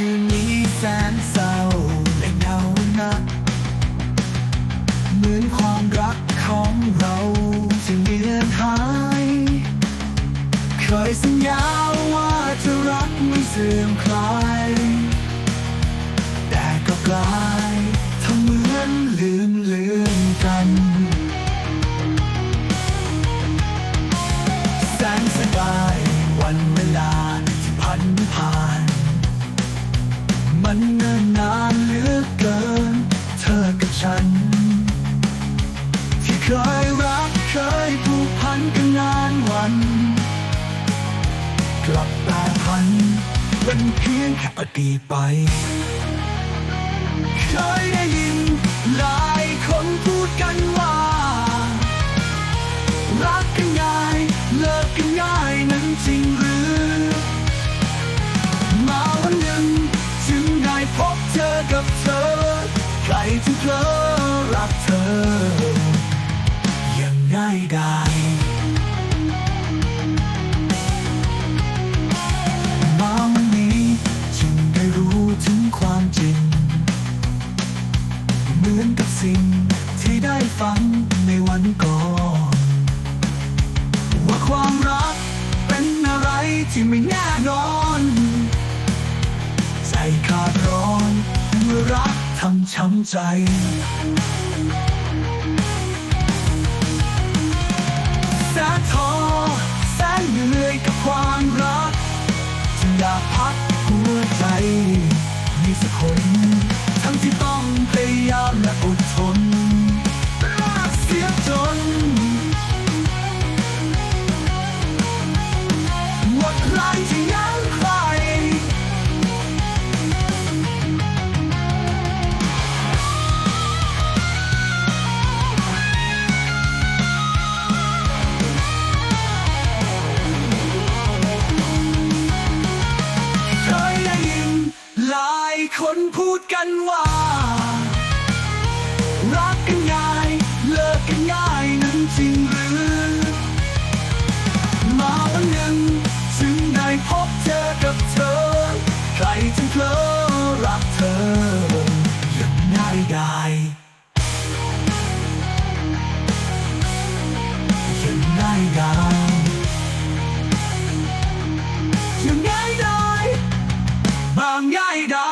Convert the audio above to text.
คืนนี้แสนเศร้าและเหงานัก เหมือนความรักของเราจะเลือนหาย เคยสัญญาว่าจะรักไม่เสื่อมคลาย แต่ก็กลายันเนิ่นนานเหลือเกิน เธอกับฉัน ที่เคยรักเคยผูกพันกันนานวัน กลับแปรพันเป็นเพียงแค่อดีตไปเคยได้ ที่เพลอรักเธอ ยังง่ายได้มาวันนี้จึงได้รู้ถึงความจริง เหมือนกับสิ่งที่ได้ฟังในวันก่อน ว่าความรักเป็นอะไรที่ไม่แน่นอน ใจขาดร้อนเมื่อรัก ทำช้ำใจแสนท้อแสนเหนื่อยกับความรักจึงอยากพักหัวใจ มีสักคน ทั้งที่ต้องพยายามและอดทนเสียจนหมดแรงที่ คนพูดกันว่า รักกันง่ายเลิกกันง่ายนั้นจริงหรือ มาวันหนึ่งจึงได้พบเจอกับเธอ ใครจึงเพลอรักเธออย่างง่ายดายอย่างง่ายดายอย่างง่ายดายบางง่ายดาย